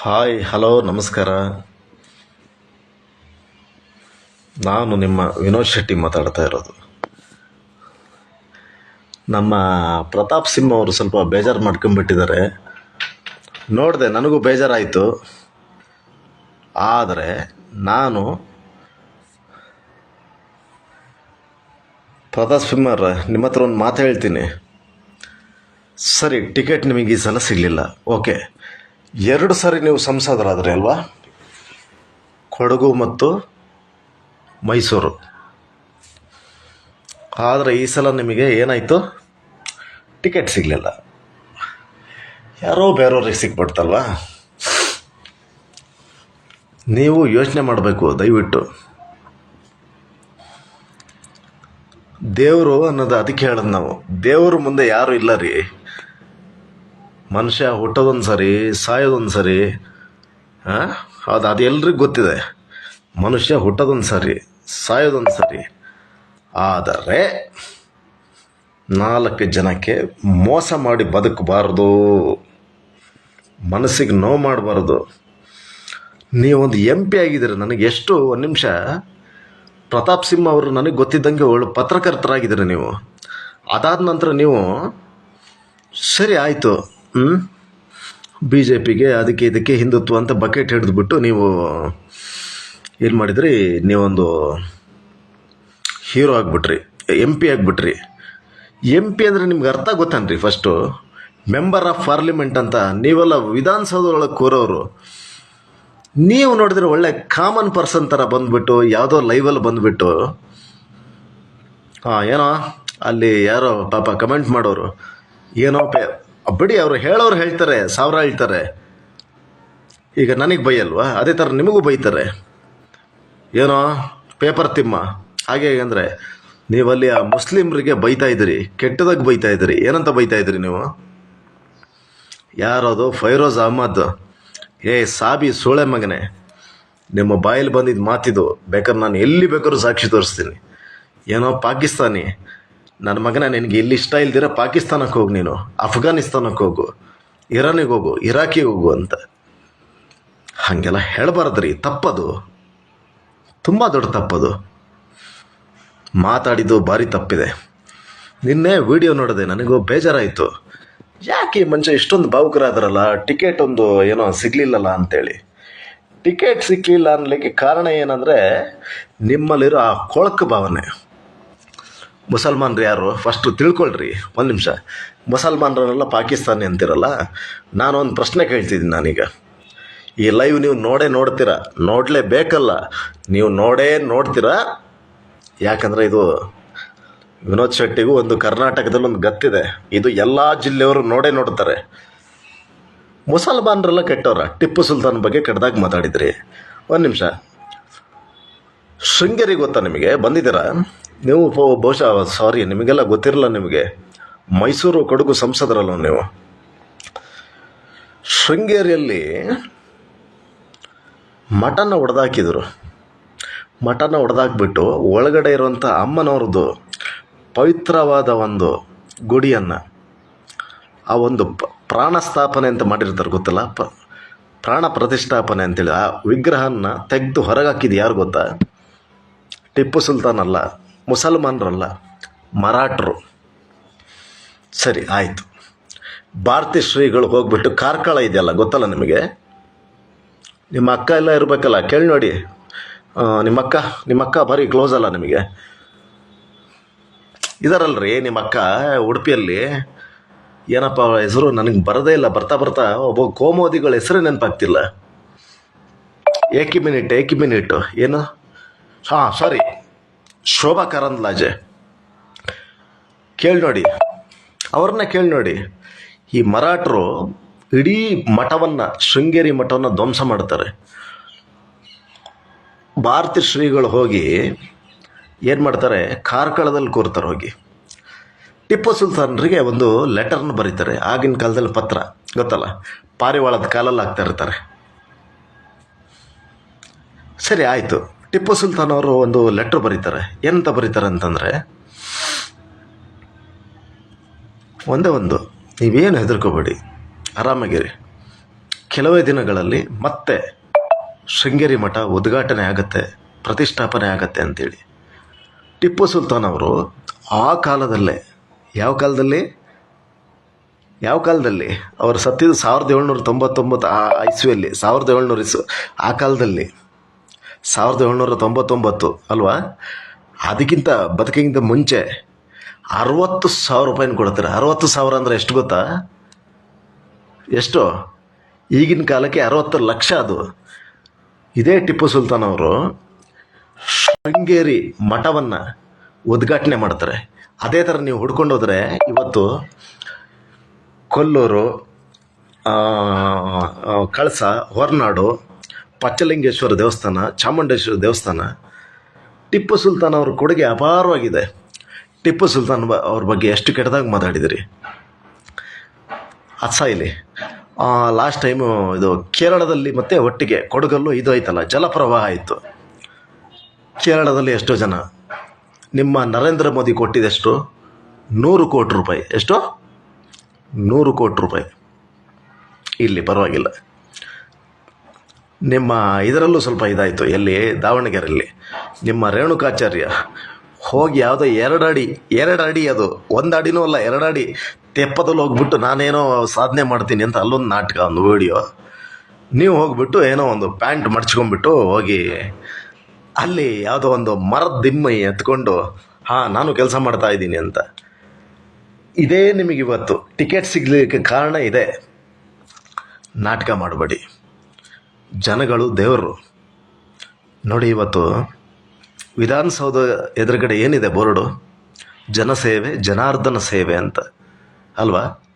Hi hello ನಮಸ್ಕಾರ. ನಾನು ನಿಮ್ಮ ವಿನೋದ್ ಶೆಟ್ಟಿ ಮಾತಾಡ್ತಾ ಇರೋದು. ನಮ್ಮ ಪ್ರತಾಪ್ ಸಿಂಹ ಅವರು ಸ್ವಲ್ಪ ಬೇಜಾರು ಮಾಡ್ಕೊಂಬಿಟ್ಟಿದ್ದಾರೆ ನೋಡಿದೆ, ನನಗೂ ಬೇಜಾರಾಯಿತು. ಆದರೆ ನಾನು ಪ್ರತಾಪ್ ಸಿಂಹರ ನಿಮ್ಮ ಹತ್ರ ಒಂದು ಮಾತು ಹೇಳ್ತೀನಿ. ಸರಿ, ಟಿಕೆಟ್ ನಿಮಗೆ ಈ ಸಲ ಸಿಗಲಿಲ್ಲ. ಓಕೆ. ಎರಡು ಸಾರಿ ನೀವು ಸಂಸದರಾದರೆ ಅಲ್ವಾ? ಕೊಡಗು ಮತ್ತು ಮೈಸೂರು. ಆದರೆ ಈ ಸಲ ನಿಮಗೆ ಏನಾಯಿತು? ಟಿಕೆಟ್ ಸಿಗಲಿಲ್ಲ. ಯಾರೋ ಬೇರೆಯವ್ರಿಗೆ ಸಿಕ್ಬಿಡ್ತಲ್ವಾ ನೀವು ಯೋಚನೆ ಮಾಡಬೇಕು, ದಯವಿಟ್ಟು. ದೇವರು ಅನ್ನೋದು ಅದಕ್ಕೆ ಹೇಳೋದು ನಾವು. ದೇವರು ಮುಂದೆ ಯಾರು ಇಲ್ಲ ರೀ? ಮನುಷ್ಯ ಹುಟ್ಟೋದೊಂದು ಸರಿ ಸಾಯೋದೊಂದು ಸರಿ ಅದು ಅದು ಎಲ್ರಿಗೂ ಗೊತ್ತಿದೆ. ಮನುಷ್ಯ ಹುಟ್ಟೋದೊಂದು ಸರಿ ಸಾಯೋದೊಂದು ಸರಿ ಆದರೆ, ನಾಲ್ಕು ಜನಕ್ಕೆ ಮೋಸ ಮಾಡಿ ಬದುಕಬಾರ್ದು. ಮನಸ್ಸಿಗೆ ನೋವು ಮಾಡಬಾರ್ದು. ನೀವೊಂದು ಎಂ ಪಿ ಆಗಿದ್ದೀರಿ, ನನಗೆ ಎಷ್ಟು, ಒಂದು ನಿಮಿಷ. ಪ್ರತಾಪ್ ಸಿಂಹ ಅವರು ನನಗೆ ಗೊತ್ತಿದ್ದಂಗೆ ಒಳ್ಳೆ ಪತ್ರಕರ್ತರಾಗಿದ್ದೀರಿ ನೀವು. ಅದಾದ ನಂತರ ನೀವು, ಸರಿ, ಆಯಿತು. ಬಿ ಜೆ ಪಿಗೆ ಅದಕ್ಕೆ ಇದಕ್ಕೆ ಹಿಂದುತ್ವ ಅಂತ ಬಕೆಟ್ ಹಿಡಿದ್ಬಿಟ್ಟು ನೀವು, ಏನು ಮಾಡಿದ್ರಿ? ನೀವೊಂದು ಹೀರೋ ಆಗಿಬಿಟ್ರಿ ಎಂ ಪಿ ಆಗಿಬಿಟ್ರಿ. ಎಂ ಪಿ ಅಂದರೆ ನಿಮ್ಗೆ ಅರ್ಥ ಗೊತ್ತನ್ರಿ ಫಸ್ಟು ಮೆಂಬರ್ ಆಫ್ ಪಾರ್ಲಿಮೆಂಟ್ ಅಂತ, ನೀವೆಲ್ಲ ವಿಧಾನಸೌಧದೊಳಗೆ ಕೂರೋರು. ನೀವು ನೋಡಿದ್ರೆ ಒಳ್ಳೆ ಕಾಮನ್ ಪರ್ಸನ್ ಥರ ಬಂದ್ಬಿಟ್ಟು, ಯಾವುದೋ ಲೈವಲ್ಲಿ ಬಂದ್ಬಿಟ್ಟು ಹಾಂ ಏನೋ, ಅಲ್ಲಿ ಯಾರೋ ಪಾಪ ಕಮೆಂಟ್ ಮಾಡೋರು. ಏನೋ ಪೇ ಬಿಡಿ, ಅವರು ಹೇಳೋರು ಹೇಳ್ತಾರೆ, ಸಾವಿರ ಹೇಳ್ತಾರೆ. ಈಗ ನನಗೆ ಬೈಯಲ್ವಾ? ಅದೇ ಥರ ನಿಮಗೂ ಬೈತಾರೆ. ಏನೋ ಪೇಪರ್ ತಿಮ್ಮ. ಹಾಗೆ ಅಂದರೆ, ನೀವಲ್ಲಿ ಆ ಮುಸ್ಲಿಮ್ರಿಗೆ ಬೈತಾ ಇದ್ದೀರಿ, ಕೆಟ್ಟದಾಗಿ ಬೈತಾ ಇದ್ದೀರಿ, ಏನಂತ ಬೈತಾ ಇದ್ದೀರಿ ನೀವು? ಯಾರದು? ಫೈರೋಜ್ ಅಹಮದ್. ಏ, ಸಾಬಿ ಸೋಳೆ ಮಗನೆ. ನಿಮ್ಮ ಬಾಯಲ್ಲಿ ಬಂದಿದ್ದು ಮಾತಿದು, ಬೇಕಾದ್ರೆ ನಾನು ಎಲ್ಲಿ ಬೇಕಾದ್ರೂ ಸಾಕ್ಷಿ ತೋರಿಸ್ತೀನಿ. ಏನೋ ಪಾಕಿಸ್ತಾನಿ. ನನ್ನ ಮಗನ ನಿನಗೆ ಇಲ್ಲಿ ಇಷ್ಟ ಇಲ್ದಿರ ಪಾಕಿಸ್ತಾನಕ್ಕೆ ಹೋಗು ನೀನು, ಅಫ್ಘಾನಿಸ್ತಾನಕ್ಕೆ ಹೋಗು, ಇರಾನಿಗೆ ಹೋಗು, ಇರಾಕಿಗೆ ಹೋಗು ಅಂತ. ಹಾಗೆಲ್ಲ ಹೇಳಬಾರ್ದ್ರಿ, ತಪ್ಪದು. ತುಂಬ ದೊಡ್ಡ ತಪ್ಪದು. ಮಾತಾಡಿದ್ದು ಭಾರಿ ತಪ್ಪಿದೆ. ನಿನ್ನೆ ವಿಡಿಯೋ ನೋಡಿದೆ ನನಗೂ ಬೇಜಾರಾಯಿತು. ಯಾಕೆ ಮನುಷ್ಯ ಇಷ್ಟೊಂದು ಭಾವುಕರಾದ್ರಲ್ಲ, ಟಿಕೆಟ್ ಒಂದು ಏನೋ ಸಿಗಲಿಲ್ಲಲ್ಲ ಅಂತೇಳಿ. ಟಿಕೆಟ್ ಸಿಕ್ಕಲಿಲ್ಲ ಅನ್ನಲಿಕ್ಕೆ ಕಾರಣ ಏನಂದರೆ ನಿಮ್ಮಲ್ಲಿರೋ ಆ ಕೊಳಕು ಭಾವನೆ. ಮುಸಲ್ಮಾನ್ರು ಯಾರು? ಫಸ್ಟು ತಿಳ್ಕೊಳ್ರಿ, ಒಂದು ನಿಮಿಷ. ಮುಸಲ್ಮಾನರನ್ನೆಲ್ಲ ಪಾಕಿಸ್ತಾನಿ ಅಂತಿರಲ್ಲ, ನಾನು ಒಂದು ಪ್ರಶ್ನೆ ಕೇಳ್ತಿದ್ದೀನಿ ನಾನೀಗ. ಈ ಲೈವ್ ನೀವು ನೋಡೇ ನೋಡ್ತೀರಾ? ನೋಡಲೇಬೇಕಲ್ಲ ನೀವು ನೋಡೇ ನೋಡ್ತೀರಾ? ಯಾಕಂದರೆ ಇದು ವಿನೋದ್ ಶೆಟ್ಟಿಗೂ ಒಂದು ಕರ್ನಾಟಕದಲ್ಲಿ ಒಂದು ಗತ್ತಿದೆ. ಇದು ಎಲ್ಲ ಜಿಲ್ಲೆಯವರು ನೋಡೇ ನೋಡ್ತಾರೆ. ಮುಸಲ್ಮಾನರೆಲ್ಲ ಕೆಟ್ಟವ್ರ? ಟಿಪ್ಪು ಸುಲ್ತಾನ್ ಬಗ್ಗೆ ಕೆಟ್ಟದಾಗ ಮಾತಾಡಿದ್ರಿ. ಒಂದು ನಿಮಿಷ. ಶೃಂಗೇರಿ ಗೊತ್ತಾ ನಿಮಗೆ? ಬಂದಿದ್ದೀರಾ? ನೀವು ಬಹು- ಬಹುಶಃ ಸಾರಿ, ನಿಮಗೆಲ್ಲ ಗೊತ್ತಿರಲ್ಲ ನಿಮಗೆ. ಮೈಸೂರು ಕೊಡಗು ಸಂಸದರಲ್ಲ ನೀವು. ಶೃಂಗೇರಿಯಲ್ಲಿ ಮಠನ ಹೊಡೆದಾಕಿದ್ರು ಮಠನ ಹೊಡೆದಾಕ್ಬಿಟ್ಟು ಒಳಗಡೆ ಇರುವಂಥ ಅಮ್ಮನವ್ರದ್ದು ಪವಿತ್ರವಾದ ಒಂದು ಗುಡಿಯನ್ನು, ಆ ಒಂದು ಪ್ರಾಣಸ್ಥಾಪನೆ ಪ್ರಾಣ ಸ್ಥಾಪನೆ ಅಂತ ಮಾಡಿರ್ತಾರೆ ಗೊತ್ತಲ್ಲ? ಪ, ಪ್ರಾಣ ಪ್ರತಿಷ್ಠಾಪನೆ ಅಂತೇಳಿ ಆ ವಿಗ್ರಹನ ತೆಗೆದು ಹೊರಗಾಕಿದ್ದು ಯಾರು ಗೊತ್ತಾ? ಟಿಪ್ಪು ಸುಲ್ತಾನ್ ಅಲ್ಲ ಮುಸಲ್ಮಾನರಲ್ಲ, ಮರಾಠರು. ಸರಿ, ಆಯಿತು. ಭಾರತಿ ಶ್ರೀಗಳು ಹೋಗ್ಬಿಟ್ಟು ಕಾರ್ಕಳ ಇದೆಯಲ್ಲ, ಗೊತ್ತಲ್ಲ ನಿಮಗೆ? ನಿಮ್ಮ ಅಕ್ಕ ಎಲ್ಲ ಇರಬೇಕಲ್ಲ, ಕೇಳಿ ನೋಡಿ. ನಿಮ್ಮಕ್ಕ ನಿಮ್ಮ ಅಕ್ಕ ನಿಮ್ಮ ಅಕ್ಕ ಭಾರಿ ಕ್ಲೋಸ್ ಅಲ್ಲ ನಿಮಗೆ? ಇದಾರಲ್ರಿ ನಿಮ್ಮ ಅಕ್ಕ ಉಡುಪಿಯಲ್ಲಿ, ಏನಪ್ಪ ಹೆಸರು ನನಗೆ ಬರದೇ ಇಲ್ಲ, ಬರ್ತಾ ಬರ್ತಾ, ಒಬ್ಬ ಕೋಮೋದಿಗಳ ಹೆಸರು ನೆನಪಾಗ್ತಿಲ್ಲ. ಏಕಿ ಮಿನಿಟ್ ಏಕಿ ಮಿನಿಟ್, ಏನು? ಹಾಂ ಸಾರಿ ಶೋಭಾ ಕರಂದ್ಲಾಜೆ. ಕೇಳಿ ನೋಡಿ. ಅವ್ರನ್ನ ಕೇಳಿ ನೋಡಿ. ಈ ಮರಾಠರು ಇಡೀ ಮಠವನ್ನು, ಶೃಂಗೇರಿ ಮಠವನ್ನು ಧ್ವಂಸ ಮಾಡ್ತಾರೆ. ಭಾರತೀಯ ಶ್ರೀಗಳು ಹೋಗಿ ಏನು ಮಾಡ್ತಾರೆ? ಕಾರ್ಕಳದಲ್ಲಿ ಕೂರ್ತಾರೆ ಹೋಗಿ. ಟಿಪ್ಪು ಸುಲ್ತಾನರಿಗೆ ಒಂದು ಲೆಟರ್ನ ಬರೀತಾರೆ. ಆಗಿನ ಕಾಲದಲ್ಲಿ ಪತ್ರ, ಗೊತ್ತಲ್ಲ? ಪಾರಿವಾಳದ ಕಾಲಲ್ಲಿ ಆಗ್ತಾ ಇರ್ತಾರೆ. ಸರಿ, ಆಯಿತು. ಟಿಪ್ಪು ಸುಲ್ತಾನ್ ಅವರು ಒಂದು ಲೆಟ್ರ್ ಬರೀತಾರೆ. ಏನಂತ ಬರೀತಾರೆ ಅಂತಂದರೆ, ಒಂದೇ ಒಂದು, ನೀವೇನು ಹೆದರ್ಕೋಬೇಡಿ. ಆರಾಮಾಗಿರಿ. ಕೆಲವೇ ದಿನಗಳಲ್ಲಿ ಮತ್ತೆ ಶೃಂಗೇರಿ ಮಠ ಉದ್ಘಾಟನೆ ಆಗುತ್ತೆ, ಪ್ರತಿಷ್ಠಾಪನೆ ಆಗತ್ತೆ ಅಂತೇಳಿ. ಟಿಪ್ಪು ಸುಲ್ತಾನ್ ಅವರು ಆ ಕಾಲದಲ್ಲೇ, ಯಾವ ಕಾಲದಲ್ಲಿ? ಯಾವ ಕಾಲದಲ್ಲಿ? ಅವರು ಸತ್ತಿದ್ದು ಸಾವಿರದ ಏಳ್ನೂರ ತೊಂಬತ್ತೊಂಬತ್ತು ಆ ಇಸ್ವಿಯಲ್ಲಿ ಸಾವಿರದ ಏಳ್ನೂರ ಇಸು, ಆ ಕಾಲದಲ್ಲಿ. ಸಾವಿರದ ಏಳ್ನೂರ ತೊಂಬತ್ತೊಂಬತ್ತು, ಅಲ್ವಾ? ಅದಕ್ಕಿಂತ ಬದುಕಿಗಿಂತ ಮುಂಚೆ ಅರವತ್ತು ಸಾವಿರ ರೂಪಾಯಿನ ಕೊಡ್ತಾರೆ. ಅರವತ್ತು ಸಾವಿರ ಅಂದರೆ ಎಷ್ಟು ಗೊತ್ತಾ? ಎಷ್ಟು? ಈಗಿನ ಕಾಲಕ್ಕೆ ಅರವತ್ತು ಲಕ್ಷ ಅದು. ಇದೇ ಟಿಪ್ಪು ಸುಲ್ತಾನ್ ಅವರು ಶೃಂಗೇರಿ ಮಠವನ್ನು ಉದ್ಘಾಟನೆ ಮಾಡ್ತಾರೆ. ಅದೇ ಥರ ನೀವು ಹುಡ್ಕೊಂಡು ಹೋದರೆ ಇವತ್ತು ಕೊಲ್ಲೂರು ಕಳಸ, ಹೊರನಾಡು ಪಚ್ಚಲಿಂಗೇಶ್ವರ ದೇವಸ್ಥಾನ, ಚಾಮುಂಡೇಶ್ವರ ದೇವಸ್ಥಾನ, ಟಿಪ್ಪು ಸುಲ್ತಾನ್ ಅವ್ರ ಕೊಡುಗೆ ಅಪಾರವಾಗಿದೆ. ಟಿಪ್ಪು ಸುಲ್ತಾನ್ ಬ ಅವ್ರ ಬಗ್ಗೆ ಎಷ್ಟು ಕೆಟ್ಟದಾಗ ಮಾತಾಡಿದಿರಿ? ಅತ್ಸಾಯಿಲಿ ಲಾಸ್ಟ್ ಟೈಮು ಇದು ಕೇರಳದಲ್ಲಿ ಮತ್ತೆ ಒಟ್ಟಿಗೆ ಕೊಡಗಲ್ಲು ಇದು ಆಯ್ತಲ್ಲ, ಜಲಪ್ರವಾಹ ಆಯಿತು. ಕೇರಳದಲ್ಲಿ ಎಷ್ಟೋ ಜನ, ನಿಮ್ಮ ನರೇಂದ್ರ ಮೋದಿ ಕೊಟ್ಟಿದ್ದೆಷ್ಟು ನೂರು ಕೋಟಿ ರೂಪಾಯಿ. ಎಷ್ಟು? ನೂರು ಕೋಟಿ ರೂಪಾಯಿ. ಇಲ್ಲಿ ಪರವಾಗಿಲ್ಲ. ನಿಮ್ಮ ಇದರಲ್ಲೂ ಸ್ವಲ್ಪ ಇದಾಯಿತು, ಎಲ್ಲಿ? ದಾವಣಗೆರೆಯಲ್ಲಿ. ನಿಮ್ಮ ರೇಣುಕಾಚಾರ್ಯ ಹೋಗಿ ಯಾವುದೋ ಎರಡು ಅಡಿ ಎರಡು ಅಡಿ ಅದು ಒಂದು ಅಡಿನೂ ಅಲ್ಲ ಎರಡು ಅಡಿ ತೆಪ್ಪದಲ್ಲಿ ಹೋಗ್ಬಿಟ್ಟು ನಾನೇನೋ ಸಾಧನೆ ಮಾಡ್ತೀನಿ ಅಂತ ಅಲ್ಲೊಂದು ನಾಟಕ, ಒಂದು ವಿಡಿಯೋ. ನೀವು ಹೋಗ್ಬಿಟ್ಟು ಏನೋ ಒಂದು ಪ್ಯಾಂಟ್ ಮಡ್ಚ್ಕೊಂಡ್ಬಿಟ್ಟು ಹೋಗಿ, ಅಲ್ಲಿ ಯಾವುದೋ ಒಂದು ಮರದ ದಿಮ್ಮಿ ಎತ್ಕೊಂಡು, ಹಾಂ, ನಾನು ಕೆಲಸ ಮಾಡ್ತಾ ಇದ್ದೀನಿ ಅಂತ. ಇದೇ ನಿಮಗಿವತ್ತು. ಟಿಕೆಟ್ ಸಿಗಲಿಕ್ಕೆ ಕಾರಣ ಇದೆ. ನಾಟಕ ಮಾಡಬೇಡಿ. ಜನಗಳು ದೇವರು. ನೋಡಿ ಇವತ್ತು ವಿಧಾನಸೌಧ ಎದುರುಗಡೆ ಏನಿದೆ ಬೋರ್ಡು? ಜನಸೇವೆ, ಜನಾರ್ದನ ಸೇವೆ ಅಂತ. ಅಲ್ವಾ?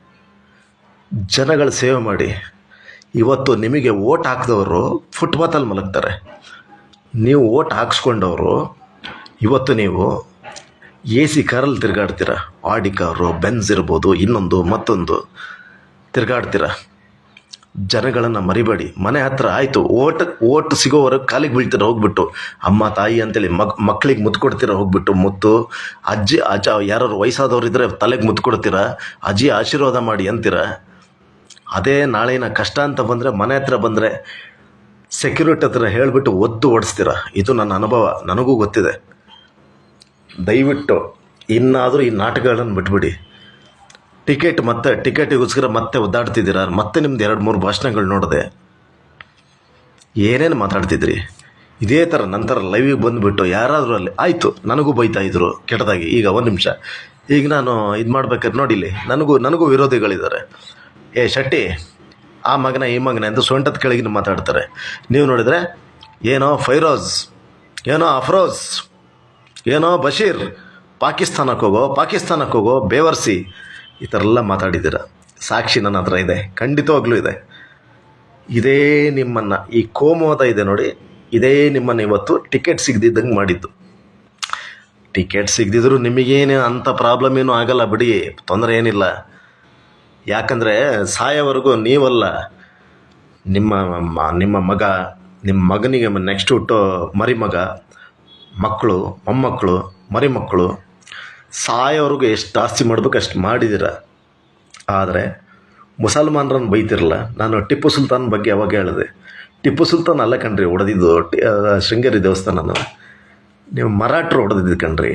ಜನಗಳ ಸೇವೆ ಮಾಡಿ. ಇವತ್ತು ನಿಮಗೆ ಓಟ್ ಹಾಕಿದವರು ಫುಟ್ಪಾತಲ್ಲಿ ಮಲಗ್ತಾರೆ. ನೀವು ಓಟ್ ಹಾಕ್ಸ್ಕೊಂಡವರು, ಇವತ್ತು ನೀವು ಎ ಸಿ ಕಾರಲ್ಲಿ ತಿರುಗಾಡ್ತೀರ? ಆಡಿ ಕಾರು, ಬೆನ್ಸ್ ಇರ್ಬೋದು, ಇನ್ನೊಂದು, ಮತ್ತೊಂದು ತಿರುಗಾಡ್ತೀರ? ಜನಗಳನ್ನು ಮರಿಬೇಡಿ. ಮನೆ ಹತ್ರ ಆಯಿತು, ಓಟ್ ಓಟ್ ಸಿಗೋವರೆಗೆ ಕಾಲಿಗೆ ಬೀಳ್ತೀರ ಹೋಗ್ಬಿಟ್ಟು, ಅಮ್ಮ, ತಾಯಿ ಅಂತೇಳಿ ಮಗ್, ಮಕ್ಳಿಗೆ ಮುತ್ತು ಕೊಡ್ತೀರ ಹೋಗ್ಬಿಟ್ಟು, ಮುತ್ತು, ಅಜ್ಜಿ, ಅಜ್ಜ ಯಾರು ವಯಸ್ಸಾದವ್ರು ಇದ್ದರೆ ತಲೆಗೆ ಮುತ್ತು ಕೊಡ್ತೀರ ಅಜ್ಜಿ ಆಶೀರ್ವಾದ ಮಾಡಿ ಅಂತೀರ? ಅದೇ ನಾಳೆನ ಕಷ್ಟ ಅಂತ ಬಂದರೆ, ಮನೆ ಹತ್ರ ಬಂದರೆ ಸೆಕ್ಯೂರಿಟಿ ಹತ್ರ ಹೇಳಿಬಿಟ್ಟು ಒದ್ದು ಓಡಿಸ್ತೀರ? ಇದು ನನ್ನ ಅನುಭವ, ನನಗೂ ಗೊತ್ತಿದೆ. ದಯವಿಟ್ಟು ಇನ್ನಾದರೂ ಈ ನಾಟಕಗಳನ್ನು ಬಿಟ್ಬಿಡಿ. ಟಿಕೆಟ್ ಮತ್ತೆ, ಟಿಕೆಟಿಗೋಸ್ಕರ ಮತ್ತೆ ಒದ್ದಾಡ್ತಿದ್ದೀರ? ಮತ್ತೆ ನಿಮ್ದು ಎರಡು ಮೂರು ಭಾಷಣಗಳು ನೋಡಿದೆ. ಏನೇನು ಮಾತಾಡ್ತಿದ್ರಿ? ಇದೇ ಥರ ನಂತರ ಲೈವಿಗೆ ಬಂದುಬಿಟ್ಟು ಯಾರಾದರೂ ಅಲ್ಲಿ, ಆಯಿತು, ನನಗೂ ಬೈತಾ ಇದ್ರು ಕೆಟ್ಟದಾಗಿ. ಈಗ ಒಂದು ನಿಮಿಷ. ಈಗ ನಾನು ಇದು ಮಾಡ್ಬೇಕಾದ್ರೆ ನೋಡಿಲಿ ನನಗೂ ನನಗೂ ವಿರೋಧಿಗಳಿದ್ದಾರೆ. ಏ, ಶೆಟ್ಟಿ, ಆ ಮಗನ, ಈ ಮಗನ ಎಂದು ಸೊಂಟದ ಕೆಳಗಿನ ಮಾತಾಡ್ತಾರೆ. ನೀವು ನೋಡಿದರೆ, ಏನೋ ಫೈರೋಜ್, ಏನೋ ಅಫ್ರೋಜ್, ಏನೋ ಬಶೀರ್, ಪಾಕಿಸ್ತಾನಕ್ಕೆ ಹೋಗೋ ಪಾಕಿಸ್ತಾನಕ್ಕೆ ಹೋಗೋ, ಬೇವರ್ಸಿ ಈ ಥರ ಎಲ್ಲ ಮಾತಾಡಿದ್ದೀರ. ಸಾಕ್ಷಿ ನನ್ನ ಹತ್ರ ಇದೆ. ಖಂಡಿತವಾಗ್ಲೂ ಇದೆ. ಇದೇ ನಿಮ್ಮನ್ನು, ಈ ಕೋಮೋದ ಇದೆ ನೋಡಿ, ಇದೇ ನಿಮ್ಮನ್ನು ಇವತ್ತು ಟಿಕೆಟ್ ಸಿಗದಿದ್ದಂಗೆ ಮಾಡಿದ್ದು. ಟಿಕೆಟ್ ಸಿಗದಿದ್ರು ನಿಮಗೇನು ಅಂಥ ಪ್ರಾಬ್ಲಮ್ ಏನೂ ಆಗಲ್ಲ ಬಿಡಿ. ತೊಂದರೆ ಏನಿಲ್ಲ. ಯಾಕಂದರೆ ಸಾಯೋವರೆಗೂ ನೀವಲ್ಲ. ನಿಮ್ಮ ನಿಮ್ಮ ಮಗ, ನಿಮ್ಮ ಮಗನಿಗೆ ನೆಕ್ಸ್ಟ್ ಹುಟ್ಟೋ ಮರಿಮಗ. ಮಕ್ಕಳು, ಮೊಮ್ಮಕ್ಕಳು ಮರಿ ಮಕ್ಕಳು ಸಾಯೋವರೆಗೂ ಎಷ್ಟು ಆಸ್ತಿ ಮಾಡಬೇಕು ಅಷ್ಟು ಮಾಡಿದ್ದೀರ ಆದರೆ ಮುಸಲ್ಮಾನರನ್ನು ಬೈತಿರಲ್ಲ ನಾನು ಟಿಪ್ಪು ಸುಲ್ತಾನ್ ಬಗ್ಗೆ ಯಾವಾಗ ಹೇಳಿದೆ. ಟಿಪ್ಪು ಸುಲ್ತಾನ್ ಅಲ್ಲ ಕಣ್ರಿ ಹೊಡೆದಿದ್ದು ಶೃಂಗೇರಿ ದೇವಸ್ಥಾನನ ನೀವು ಮರಾಠರು ಹೊಡೆದಿದ್ದು ಕಣ್ರಿ.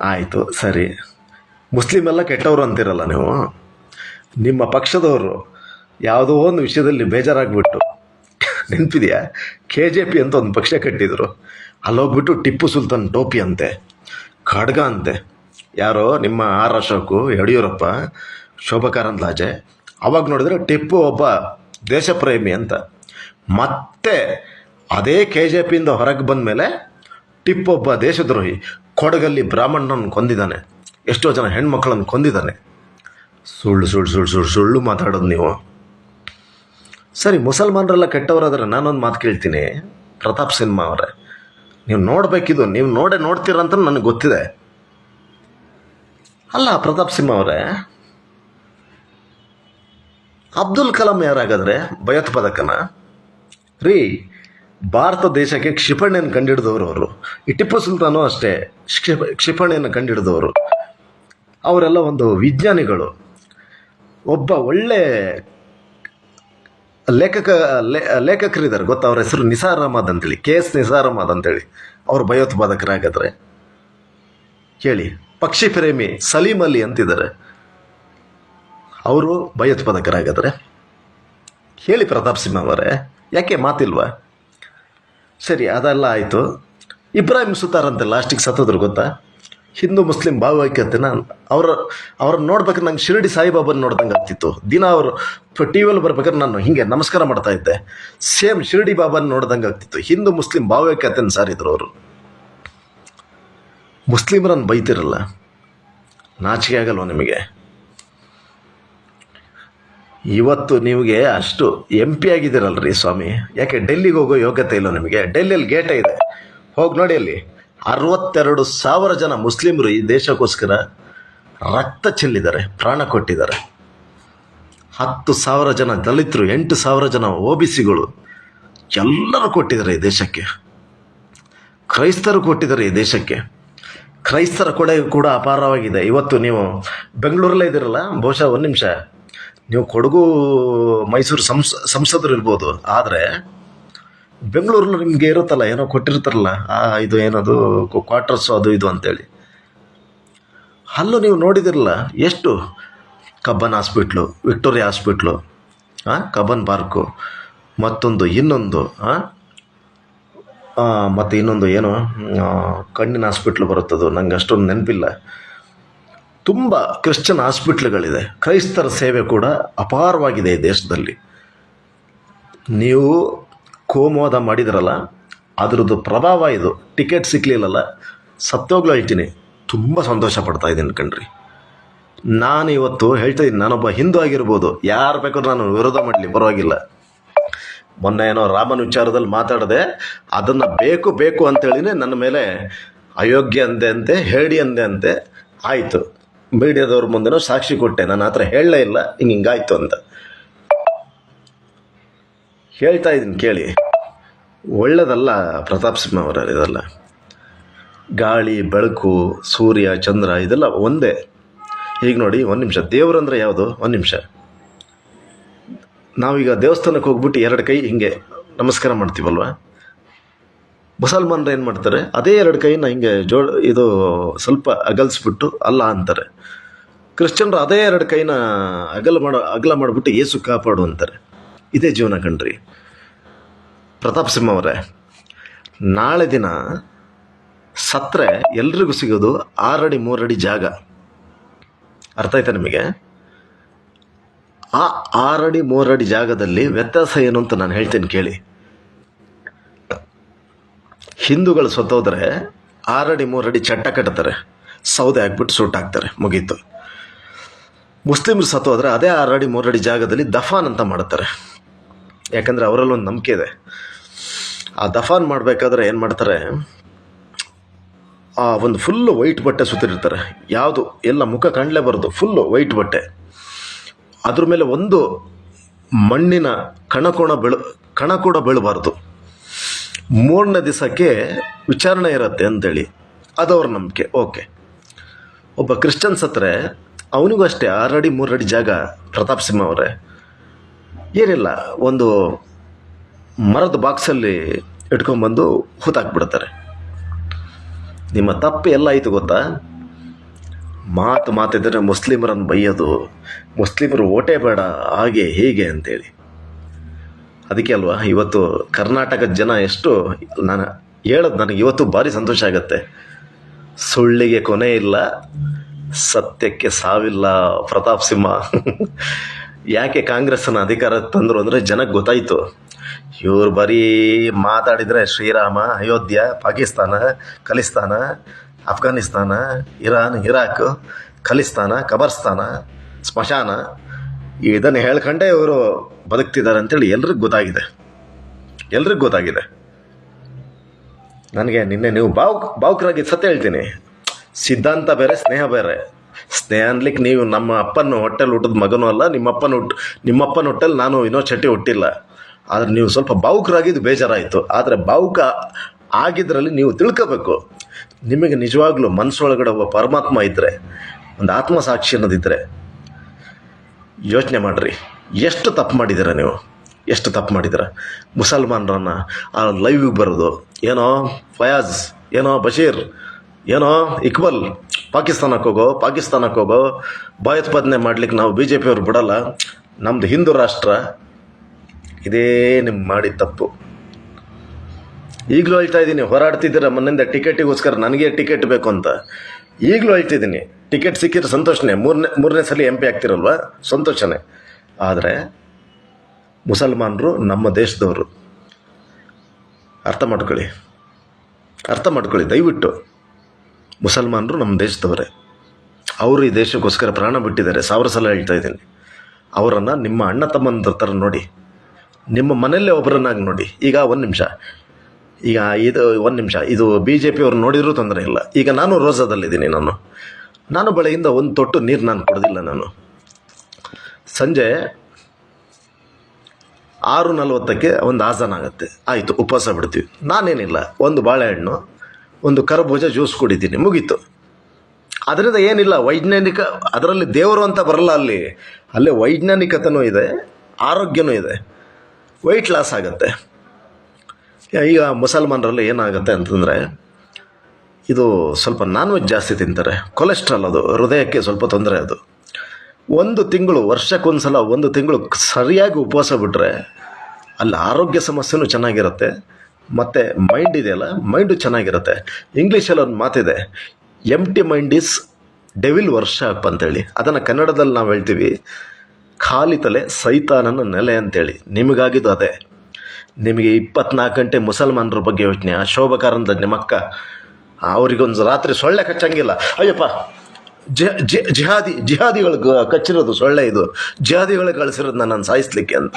ಆಯಿತು, ಸರಿ. ಮುಸ್ಲಿಮೆಲ್ಲ ಕೆಟ್ಟವರು ಅಂತಿರಲ್ಲ ನೀವು. ನಿಮ್ಮ ಪಕ್ಷದವರು ಯಾವುದೋ ಒಂದು ವಿಷಯದಲ್ಲಿ ಬೇಜಾರಾಗ್ಬಿಟ್ಟು, ನೆನಪಿದೆಯಾ? ಕೆ ಜೆ ಪಿ ಅಂತ ಒಂದು ಪಕ್ಷ ಕಟ್ಟಿದ್ರು. ಅಲ್ಲೋಗ್ಬಿಟ್ಟು ಟಿಪ್ಪು ಸುಲ್ತಾನ್ ಟೋಪಿ ಅಂತೆ. ಖಡ್ಗ ಅಂತೆ ಯಾರೋ ನಿಮ್ಮ ಆರ್ ಅಶೋಕು ಯಡಿಯೂರಪ್ಪ ಶೋಭಾ ಕಾರಂದ್ಲಾಜೆ ಅವಾಗ ನೋಡಿದ್ರೆ ಟಿಪ್ಪು ಒಬ್ಬ ದೇಶಪ್ರೇಮಿ ಅಂತ. ಮತ್ತೆ ಅದೇ ಕೆ ಜೆ ಪಿಯಿಂದ ಹೊರಗೆ ಬಂದ ಮೇಲೆ ಟಿಪ್ಪು ಒಬ್ಬ ದೇಶದ್ರೋಹಿ, ಕೊಡಗಲ್ಲಿ ಬ್ರಾಹ್ಮಣನ ಕೊಂದಿದ್ದಾನೆ ಎಷ್ಟೋ ಜನ ಹೆಣ್ಮಕ್ಳನ್ನು ಕೊಂದಿದ್ದಾನೆ ಸುಳ್ಳು ಸುಳ್ಳು ಸುಳ್ಳು ಸುಳ್ಳು ಸುಳ್ಳು ಮಾತಾಡೋದು ನೀವು. ಸರಿ, ಮುಸಲ್ಮಾನರೆಲ್ಲ ಕೆಟ್ಟವರಾದರೆ ನಾನೊಂದು ಮಾತು ಕೇಳ್ತೀನಿ. ಪ್ರತಾಪ್ ಸಿನ್ಮಾ ಅವರೇ. ನೀವು ನೋಡಬೇಕಿದು, ನೀವು ನೋಡೇ ನೋಡ್ತೀರಂತ ನನಗೆ ಗೊತ್ತಿದೆ. ಅಲ್ಲ, ಪ್ರತಾಪ್ ಸಿಂಹ ಅವರೇ, ಅಬ್ದುಲ್ ಕಲಾಂ ಯಾರಾಗಾದರೆ ಭಯೋತ್ಪಾದಕನ ರೀ, ಭಾರತ ದೇಶಕ್ಕೆ ಕ್ಷಿಪಣಿಯನ್ನು ಕಂಡಿಡಿದವರು ಅವರು. ಈ ಟಿಪ್ಪು ಸುಲ್ತಾನು ಅಷ್ಟೇ ಕ್ಷಿಪ ಕ್ಷಿಪಣಿಯನ್ನು ಕಂಡಿಡಿದವರು. ಅವರೆಲ್ಲ ಒಂದು ವಿಜ್ಞಾನಿಗಳು. ಒಬ್ಬ ಒಳ್ಳೆ ಲೇಖಕ ಲೇಖಕರಿದ್ದಾರೆ. ಗೊತ್ತ? ಅವ್ರ ಹೆಸರು ನಿಸಾರ್ ಅಹಮದ್ ಅಂತೇಳಿ. ಕೆ ಎಸ್ ನಿಸಾರ್ ಅಹಮದ್ ಅಂತೇಳಿ. ಅವ್ರು ಭಯೋತ್ಪಾದಕರಾಗಿದ್ರೆ ಕೇಳಿ ಪಕ್ಷಿ ಪ್ರೇಮಿ ಸಲೀಮ್ ಅಲಿ ಅಂತಿದ್ದಾರೆ. ಅವರು ಭಯೋತ್ಪಾದಕರಾಗಿದ್ರೆ ಹೇಳಿ ಪ್ರತಾಪ್ ಸಿಂಹ ಅವರೇ. ಯಾಕೆ ಮಾತಿಲ್ವಾ? ಸರಿ, ಅದೆಲ್ಲ ಆಯಿತು. ಇಬ್ರಾಹಿಂ ಸುತಾರ್ ಅಂತ ಲಾಸ್ಟಿಗೆ ಸತ್ತೋದ್ರು ಗೊತ್ತಾ? ಹಿಂದೂ, ಮುಸ್ಲಿಂ ಭಾವೈಕ್ಯತೆನ ಅವರ ಅವ್ರನ್ನ ನೋಡ್ಬೇಕಾದ್ರೆ ನಂಗೆ ಶಿರಡಿ ಸಾಯಿಬಾಬನ ನೋಡ್ದಂಗೆ ಆಗ್ತಿತ್ತು. ದಿನ ಅವರು ಟಿ ವಿಯಲ್ಲಿ ಬರ್ಬೇಕಾದ್ರೆ ನಾನು ಹಿಂಗೆ ನಮಸ್ಕಾರ ಮಾಡ್ತಾ ಇದ್ದೆ. ಸೇಮ್ ಶಿರಡಿ ಬಾಬಾನ ನೋಡ್ದಂಗೆ ಆಗ್ತಿತ್ತು. ಹಿಂದೂ, ಮುಸ್ಲಿಂ ಭಾವೈಕ್ಯತೆನ ಸಾರಿದ್ರು ಅವರು. ಮುಸ್ಲಿಮರನ್ನು ಬೈತಿರಲ್ಲ, ನಾಚಿಕೆ ಆಗಲ್ವ ನಿಮಗೆ? ಇವತ್ತು ನಿಮಗೆ ಅಷ್ಟು ಎಂ ಪಿ ಆಗಿದ್ದೀರಲ್ರಿ ಸ್ವಾಮಿ. ಯಾಕೆ ಡೆಲ್ಲಿಗೆ ಹೋಗೋ ಯೋಗ್ಯತೆ ಇಲ್ಲ ನಿಮಗೆ? ಡೆಲ್ಲಿಯಲ್ಲಿ ಗೇಟೇ ಇದೆ. ಹೋಗಿ ನೋಡಿ ಅಲ್ಲಿ. ಅರವತ್ತೆರಡು ಸಾವಿರ ಜನ ಮುಸ್ಲಿಮರು ಈ ದೇಶಕ್ಕೋಸ್ಕರ ರಕ್ತ ಚೆಲ್ಲಿದ್ದಾರೆ, ಪ್ರಾಣ ಕೊಟ್ಟಿದ್ದಾರೆ. ಹತ್ತು ಸಾವಿರ ಜನ ದಲಿತರು, ಎಂಟು ಸಾವಿರ ಜನ ಒ ಬಿ ಸಿಗಳು ಎಲ್ಲರೂ ಕೊಟ್ಟಿದ್ದಾರೆ ಈ ದೇಶಕ್ಕೆ. ಕ್ರೈಸ್ತರು ಕೊಟ್ಟಿದ್ದಾರೆ ಈ ದೇಶಕ್ಕೆ. ಕ್ರೈಸ್ತರ ಕೊಡೆ ಕೂಡ ಅಪಾರವಾಗಿದೆ. ಇವತ್ತು ನೀವು ಬೆಂಗಳೂರಲ್ಲೇ ಇದ್ದೀರಲ್ಲ? ಬಹುಶಃ ಒಂದು ನಿಮಿಷ. ನೀವು ಕೊಡಗು, ಮೈಸೂರು ಸಂಸ್, ಸಂಸದರು ಇರ್ಬೋದು. ಆದರೆ ಬೆಂಗಳೂರಲ್ಲಿ ನಿಮಗೆ ಇರುತ್ತಲ್ಲ, ಏನೋ ಕೊಟ್ಟಿರ್ತಾರಲ್ಲ, ಆ, ಇದು ಏನದು ಕ್ವಾರ್ಟರ್ಸು ಅದು ಇದು ಅಂತೇಳಿ. ಅಲ್ಲೂ ನೀವು ನೋಡಿದಿರಲ್ಲ, ಎಷ್ಟು? ಕಬ್ಬನ್ ಹಾಸ್ಪಿಟ್ಲು, ವಿಕ್ಟೋರಿಯಾ ಹಾಸ್ಪಿಟ್ಲು ಹಾಂ ಕಬ್ಬನ್ ಪಾರ್ಕು, ಮತ್ತೊಂದು, ಇನ್ನೊಂದು ಹಾಂ ಮತ್ತು ಇನ್ನೊಂದು ಏನು ಕಣ್ಣಿನ ಹಾಸ್ಪಿಟ್ಲು ಬರುತ್ತದು ನಂಗೆ ಅಷ್ಟೊಂದು ನೆನಪಿಲ್ಲ. ತುಂಬ ಕ್ರಿಶ್ಚಿಯನ್ ಹಾಸ್ಪಿಟ್ಲ್ಗಳಿದೆ. ಕ್ರೈಸ್ತರ ಸೇವೆ ಕೂಡ ಅಪಾರವಾಗಿದೆ ಈ ದೇಶದಲ್ಲಿ. ನೀವು ಕೋಮೋದ ಮಾಡಿದ್ರಲ್ಲ, ಅದರದ್ದು ಪ್ರಭಾವ ಇದು. ಟಿಕೆಟ್ ಸಿಕ್ಕಲಿಲ್ಲಲ್ಲ ಸತ್ತೋಗ್ಲು ಹೇಳ್ತೀನಿ. ತುಂಬ ಸಂತೋಷ ಪಡ್ತಾ ಇದ್ದೀನಿ ಕಣ್ರಿ. ನಾನು ಇವತ್ತು ಹೇಳ್ತಾ ಇದ್ದೀನಿ, ನಾನೊಬ್ಬ ಹಿಂದೂ ಆಗಿರ್ಬೋದು. ಯಾರು ಬೇಕಾದ್ರೂ ನಾನು ವಿರೋಧ ಮಾಡಲಿ, ಪರವಾಗಿಲ್ಲ. ಮೊನ್ನೆ ಏನೋ ರಾಮನ ವಿಚಾರದಲ್ಲಿ ಮಾತಾಡಿದೆ, ಅದನ್ನು ಬೇಕು ಬೇಕು ಅಂತೇಳಿನೇ ನನ್ನ ಮೇಲೆ ಅಯೋಗ್ಯ ಅಂದೆ ಅಂತೆ, ಹೇಳಿ ಅಂದೆ ಅಂತೆ, ಆಯಿತು. ಮೀಡಿಯಾದವ್ರ ಮುಂದೆನೂ ಸಾಕ್ಷಿ ಕೊಟ್ಟೆ ನಾನು ಆ ಥರ ಹೇಳಲೇ ಇಲ್ಲ, ಹಿಂಗೆ ಹಿಂಗಾಯ್ತು ಅಂತ. ಹೇಳ್ತಾ ಇದ್ದೀನಿ, ಕೇಳಿ. ಒಳ್ಳೆಯದಲ್ಲ ಪ್ರತಾಪ್ ಸಿಂಹ ಅವರ, ಇದೆಲ್ಲ. ಗಾಳಿ, ಬೆಳಕು, ಸೂರ್ಯ, ಚಂದ್ರ, ಇದೆಲ್ಲ ಒಂದೇ. ಈಗ ನೋಡಿ, ಒಂದು ನಿಮಿಷ. ದೇವರಂದ್ರೆ ಯಾವುದು? ಒಂದು ನಿಮಿಷ. ನಾವೀಗ ದೇವಸ್ಥಾನಕ್ಕೆ ಹೋಗ್ಬಿಟ್ಟು ಎರಡು ಕೈ ಹಿಂಗೆ ನಮಸ್ಕಾರ ಮಾಡ್ತೀವಲ್ವ? ಮುಸಲ್ಮಾನರು ಏನು ಮಾಡ್ತಾರೆ? ಅದೇ ಎರಡು ಕೈನ ಹಿಂಗೆ ಜೋ ಇದು ಸ್ವಲ್ಪ ಅಗಲ್ಸ್ಬಿಟ್ಟು ಅಲ್ಲ ಅಂತಾರೆ. ಕ್ರಿಶ್ಚಿಯನ್ರು ಅದೇ ಎರಡು ಕೈನ ಅಗಲ ಮಾಡೋ, ಅಗಲ ಮಾಡಿಬಿಟ್ಟು ಏಸು ಕಾಪಾಡು ಅಂತಾರೆ. ಇದೇ ಜೀವನ ಕಣ್ರಿ. ಪ್ರತಾಪ್ ಸಿಂಹ ಅವರೇ, ನಾಳೆ ದಿನ ಸತ್ರೆ ಎಲ್ರಿಗೂ ಸಿಗೋದು ಆರಡಿ ಮೂರಡಿ ಜಾಗ. ಅರ್ಥ ಆಯ್ತಾ ನಿಮಗೆ? ಆ ಆರಡಿ ಮೂರಡಿ ಜಾಗದಲ್ಲಿ ವ್ಯತ್ಯಾಸ ಏನು ಅಂತ ನಾನು ಹೇಳ್ತೀನಿ ಕೇಳಿ. ಹಿಂದೂಗಳು ಸತ್ತೋದ್ರೆ ಆರಡಿ ಮೂರಡಿ ಚಟ್ಟ ಕಟ್ತಾರೆ. ಸೌದೆ ಹಾಕ್ಬಿಟ್ಟು ಸೂಟ್ ಹಾಕ್ತಾರೆ, ಮುಗೀತು. ಮುಸ್ಲಿಮ್ರು ಸತ್ತೋದ್ರೆ ಅದೇ ಆರಡಿ ಮೂರಡಿ ಜಾಗದಲ್ಲಿ ದಫಾನ್ ಅಂತ ಮಾಡ್ತಾರೆ ಯಾಕಂದರೆ ಅವರಲ್ಲಿ ಒಂದು ನಂಬಿಕೆ ಇದೆ. ಆ ದಫಾನ್ ಮಾಡಬೇಕಾದ್ರೆ ಏನು ಮಾಡ್ತಾರೆ? ಆ ಒಂದು ಫುಲ್ಲು ವೈಟ್ ಬಟ್ಟೆ ಸುತ್ತಿರ್ತಾರೆ. ಯಾವುದು? ಎಲ್ಲ ಮುಖ ಕಾಣಲೇಬಾರ್ದು ಫುಲ್ಲು ವೈಟ್ ಬಟ್ಟೆ. ಅದ್ರ ಮೇಲೆ ಒಂದು ಮಣ್ಣಿನ ಕಣಕೋಣ ಬೆಳ ಕಣ ಕೂಡ ಬೀಳಬಾರ್ದು. ಮೂರನೇ ದಿವಸಕ್ಕೆ ವಿಚಾರಣೆ ಇರುತ್ತೆ ಅಂತೇಳಿ. ಅದು ಅವ್ರ ನಂಬಿಕೆ. ಓಕೆ ಒಬ್ಬ ಕ್ರಿಶ್ಚಿಯನ್ ಸತ್ತರೆ ಅವನಿಗೂ ಅಷ್ಟೇ ಆರಡಿ ಮೂರಡಿ ಜಾಗ ಪ್ರತಾಪ್ ಸಿಂಹ ಅವರೇ. ಏನಿಲ್ಲ, ಒಂದು ಮರದ ಬಾಕ್ಸಲ್ಲಿ ಇಟ್ಕೊಂಡ್ಬಂದು ಹೂತಾಕ್ಬಿಡ್ತಾರೆ ನಿಮ್ಮ ತಪ್ಪು ಎಲ್ಲ ಆಯಿತು ಗೊತ್ತಾ? ಮಾತು ಮಾತಿದ್ರೆ ಮುಸ್ಲಿಮರನ್ನು ಬೈಯೋದು, ಮುಸ್ಲಿಮರು ಓಟೇ ಬೇಡ, ಹಾಗೆ ಹೀಗೆ ಅಂತೇಳಿ. ಅದಕ್ಕೆ ಅಲ್ವಾ, ಇವತ್ತು ಕರ್ನಾಟಕದ ಜನ ಎಷ್ಟು, ನಾನು ಹೇಳೋದು ನನಗೆ ಇವತ್ತು ಭಾರಿ ಸಂತೋಷ ಆಗುತ್ತೆ. ಸುಳ್ಳಿಗೆ ಕೊನೆ ಇಲ್ಲ, ಸತ್ಯಕ್ಕೆ ಸಾವಿಲ್ಲ ಪ್ರತಾಪ್ ಸಿಂಹ. ಯಾಕೆ ಕಾಂಗ್ರೆಸ್ಸನ್ನು ಅಧಿಕಾರ ತಂದರು ಅಂದರೆ ಜನಕ್ಕೆ ಗೊತ್ತಾಯಿತು. ಇವ್ರು ಬರೀ ಮಾತಾಡಿದರೆ ಶ್ರೀರಾಮ, ಅಯೋಧ್ಯ, ಪಾಕಿಸ್ತಾನ, ಖಲಿಸ್ತಾನ ಅಫ್ಘಾನಿಸ್ತಾನ ಇರಾನ್, ಇರಾಕ್, ಖಲಿಸ್ತಾನ ಕಬರ್ಸ್ತಾನ ಸ್ಮಶಾನ. ಇದನ್ನು ಹೇಳ್ಕೊಂಡೇ ಇವರು ಬದುಕ್ತಿದ್ದಾರೆ ಅಂತೇಳಿ ಎಲ್ರಿಗೂ ಗೊತ್ತಾಗಿದೆ. ಎಲ್ರಿಗೂ ಗೊತ್ತಾಗಿದೆ. ನನಗೆ ನಿನ್ನೆ ನೀವು ಬಾವು ಭಾವುಕರಾಗಿ ಸತ್ಯ ಹೇಳ್ತೀನಿ. ಸಿದ್ಧಾಂತ ಬೇರೆ, ಸ್ನೇಹ ಬೇರೆ. ಸ್ನೇಹ ನೀವು ನಮ್ಮ ಅಪ್ಪನ ಹೊಟ್ಟೆಲಿ ಹುಟ್ಟಿದ ಮಗನೂ ಅಲ್ಲ ನಿಮ್ಮಪ್ಪನ ಹುಟ್ಟು ನಿಮ್ಮಪ್ಪನ ಹೊಟ್ಟೆಲಿ ನಾನು ವಿನೋದ್ ಶೆಟ್ಟಿ ಹುಟ್ಟಿಲ್ಲ. ಆದರೆ ನೀವು ಸ್ವಲ್ಪ ಭಾವುಕರಾಗಿದ್ದು ಬೇಜಾರಾಯಿತು. ಆದರೆ ಭಾವುಕ ಆಗಿದ್ರಲ್ಲಿ ನೀವು ತಿಳ್ಕೋಬೇಕು. ನಿಮಗೆ ನಿಜವಾಗ್ಲೂ ಮನಸ್ಸೊಳಗಡೆ ಒಬ್ಬ ಪರಮಾತ್ಮ ಇದ್ದರೆ ಒಂದು ಆತ್ಮಸಾಕ್ಷಿ ಅನ್ನೋದಿದ್ದರೆ ಯೋಚನೆ ಮಾಡಿರಿ. ಎಷ್ಟು ತಪ್ಪು ಮಾಡಿದ್ದೀರ ನೀವು? ಎಷ್ಟು ತಪ್ಪು ಮಾಡಿದ್ದೀರ? ಮುಸಲ್ಮಾನರನ್ನ ಆ ಲೈವಿಗೆ ಬರೋದು. ಏನೋ ಫಯಾಜ್, ಏನೋ ಬಶೀರ್, ಏನೋ ಇಕ್ಬಲ್ ಪಾಕಿಸ್ತಾನಕ್ಕೆ ಹೋಗೋ ಪಾಕಿಸ್ತಾನಕ್ಕೆ ಹೋಗೋ ಭಯೋತ್ಪಾದನೆ ಮಾಡ್ಲಿಕ್ಕೆ ನಾವು ಬಿ ಜೆ ಪಿಯವ್ರು ಬಿಡಲ್ಲ. ನಮ್ಮದು ಹಿಂದೂ ರಾಷ್ಟ್ರ, ಇದೇ ನಿಮ್ಮ ಮಾಡಿದ ತಪ್ಪು. ಈಗಲೂ ಹೇಳ್ತಾ ಇದ್ದೀನಿ ಹೋರಾಡ್ತಿದ್ದೀರ ಮೊನ್ನಿಂದ ಟಿಕೆಟಿಗೋಸ್ಕರ ನನಗೆ ಟಿಕೆಟ್ ಬೇಕು ಅಂತ. ಈಗಲೂ ಹೇಳ್ತಿದ್ದೀನಿ ಟಿಕೆಟ್ ಸಿಕ್ಕಿದ್ರೆ ಸಂತೋಷನೇ, ಮೂರನೇ ಮೂರನೇ ಸಲ ಎಂ ಪಿ ಆಗ್ತಿರಲ್ವ? ಸಂತೋಷನೇ. ಆದರೆ ಮುಸಲ್ಮಾನರು ನಮ್ಮ ದೇಶದವರು. ಅರ್ಥ ಮಾಡ್ಕೊಳ್ಳಿ. ಅರ್ಥ ಮಾಡ್ಕೊಳ್ಳಿ, ದಯವಿಟ್ಟು. ಮುಸಲ್ಮಾನರು ನಮ್ಮ ದೇಶದವರೇ. ಅವರು ಈ ದೇಶಕ್ಕೋಸ್ಕರ ಪ್ರಾಣ ಬಿಟ್ಟಿದ್ದಾರೆ. ಸಾವಿರ ಸಲ ಹೇಳ್ತಾ ಇದ್ದೀನಿ. ಅವರನ್ನು ನಿಮ್ಮ ಅಣ್ಣ ತಮ್ಮಂದ್ರ ಥರ ನೋಡಿ. ನಿಮ್ಮ ಮನೆಯಲ್ಲೇ ಒಬ್ಬರನ್ನಾಗಿ ನೋಡಿ. ಈಗ ಒಂದು ನಿಮಿಷ. ಈಗ ಇದು ಒಂದು ನಿಮಿಷ. ಇದು ಬಿ ಜೆ ಪಿಯವ್ರು ನೋಡಿದರೂ ತೊಂದರೆ ಇಲ್ಲ. ಈಗ ನಾನು ರೋಸಾದಲ್ಲಿದ್ದೀನಿ ನಾನು. ನಾನು ಬೆಳಗಿಂದ ಒಂದು ತೊಟ್ಟು ನೀರು ನಾನು ಕೊಡೋದಿಲ್ಲ ನಾನು. ಸಂಜೆ ಆರು ನಲವತ್ತಕ್ಕೆ ಒಂದು ಆಸನ ಆಗುತ್ತೆ. ಆಯಿತು, ಉಪವಾಸ ಬಿಡ್ತೀವಿ. ನಾನೇನಿಲ್ಲ. ಒಂದು ಬಾಳೆಹಣ್ಣು ಒಂದು ಕರಬೂಜ ಜ್ಯೂಸ್ ಕುಡಿತೀನಿ, ಮುಗೀತು. ಅದರಿಂದ ಏನಿಲ್ಲ, ವೈಜ್ಞಾನಿಕ, ಅದರಲ್ಲಿ ದೇವರು ಅಂತ ಬರಲ್ಲ ಅಲ್ಲಿ. ಅಲ್ಲಿ ವೈಜ್ಞಾನಿಕತೆನೂ ಇದೆ, ಆರೋಗ್ಯನೂ ಇದೆ. ವೆಯ್ಟ್ ಲಾಸ್ ಆಗುತ್ತೆ. ಈಗ ಮುಸಲ್ಮಾನರಲ್ಲಿ ಏನಾಗುತ್ತೆ ಅಂತಂದರೆ, ಇದು ಸ್ವಲ್ಪ ನಾನ್ ವೆಜ್ ಜಾಸ್ತಿ ತಿಂತಾರೆ. ಕೊಲೆಸ್ಟ್ರಾಲ್ ಅದು, ಹೃದಯಕ್ಕೆ ಸ್ವಲ್ಪ ತೊಂದರೆ ಅದು. ಒಂದು ತಿಂಗಳು ವರ್ಷಕ್ಕೊಂದು ಸಲ ಒಂದು ತಿಂಗಳು ಸರಿಯಾಗಿ ಉಪವಾಸ ಬಿಟ್ಟರೆ ಅಲ್ಲಿ ಆರೋಗ್ಯ ಸಮಸ್ಯೆನೂ ಚೆನ್ನಾಗಿರುತ್ತೆ. ಮತ್ತು ಮೈಂಡ್ ಇದೆಯಲ್ಲ ಮೈಂಡು ಚೆನ್ನಾಗಿರುತ್ತೆ. ಇಂಗ್ಲೀಷಲ್ಲಿ ಒಂದು ಮಾತಿದೆ. Empty mind is devil workshop ಅಂತೇಳಿ. ಅದನ್ನು ಕನ್ನಡದಲ್ಲಿ ನಾವು ಹೇಳ್ತೀವಿ, ಖಾಲಿ ತಲೆ ಸೈತಾನನ ನೆಲೆ ಅಂತೇಳಿ. ನಿಮಗಾಗಿದ್ದು ಅದೇ. ನಿಮಗೆ ಇಪ್ಪತ್ನಾಲ್ಕು ಗಂಟೆ ಮುಸಲ್ಮಾನರ ಬಗ್ಗೆ ಯೋಚನೆ. ಆ ಶೋಭಕಾರಂದ ನಿಮ್ಮಕ್ಕ ಅವರಿಗೊಂದು ರಾತ್ರಿ ಸೊಳ್ಳೆ ಕಚ್ಚಂಗಿಲ್ಲ. ಅಯ್ಯಪ್ಪ, ಜಿ- ಜಿಹಾದಿ ಜಿಹಾದಿಗಳಿಗೆ ಕಚ್ಚಿರೋದು ಸೊಳ್ಳೆ ಇದು. ಜಿಹಾದಿಗಳಿಗೆ ಕಳಿಸಿರೋದು ನನ್ನನ್ನು ಸಾಯಿಸ್ಲಿಕ್ಕೆ ಅಂತ.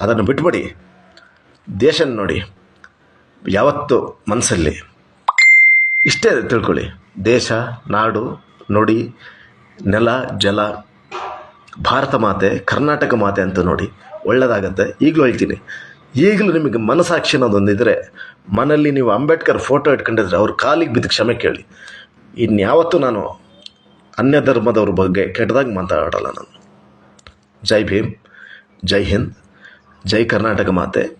ಅದನ್ನು ಬಿಟ್ಬಿಡಿ. ದೇಶ ನೋಡಿ. ಯಾವತ್ತು ಮನಸ್ಸಲ್ಲಿ ಇಷ್ಟೇ ತಿಳ್ಕೊಳ್ಳಿ. ದೇಶ, ನಾಡು, ನುಡಿ, ನೆಲ, ಜಲ, ಭಾರತ ಮಾತೆ, ಕರ್ನಾಟಕ ಮಾತೆ ಅಂತ ನೋಡಿ ಒಳ್ಳೆಯದಾಗತ್ತೆ ಈಗಲೂ ಹೇಳ್ತೀನಿ. ಈಗಲೂ ನಿಮಗೆ ಮನಸಾಕ್ಷಿ ಅನ್ನೋದೊಂದಿದ್ರೆ ಮನೆಯಲ್ಲಿ ನೀವು ಅಂಬೇಡ್ಕರ್ ಫೋಟೋ ಇಟ್ಕೊಂಡಿದ್ರೆ ಅವ್ರ ಕಾಲಿಗೆ ಬಿದ್ದು ಕ್ಷಮೆ ಕೇಳಿ. ಇನ್ಯಾವತ್ತೂ ನಾನು ಅನ್ಯ ಧರ್ಮದವ್ರ ಬಗ್ಗೆ ಕೆಟ್ಟದಾಗಿ ಮಾತಾಡಲ್ಲ ನಾನು. ಜೈ ಭೀಮ್, ಜೈ ಹಿಂದ್, ಜೈ ಕರ್ನಾಟಕ ಮಾತೆ,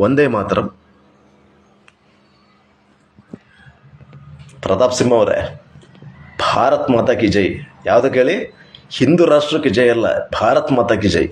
ಒಂದೇ ಮಾತರಂ. ಪ್ರತಾಪ್ ಸಿಂಹ ಅವರೇ, ಭಾರತ್ ಮಾತಾ ಕಿ ಜೈ. ಯಾವುದಕ್ಕೆ ಹೇಳಿ ಹಿಂದೂ ರಾಷ್ಟ್ರಕ್ಕೆ ಜೈ ಅಲ್ಲ, ಭಾರತ್ ಮಾತಾ ಕಿ ಜೈ.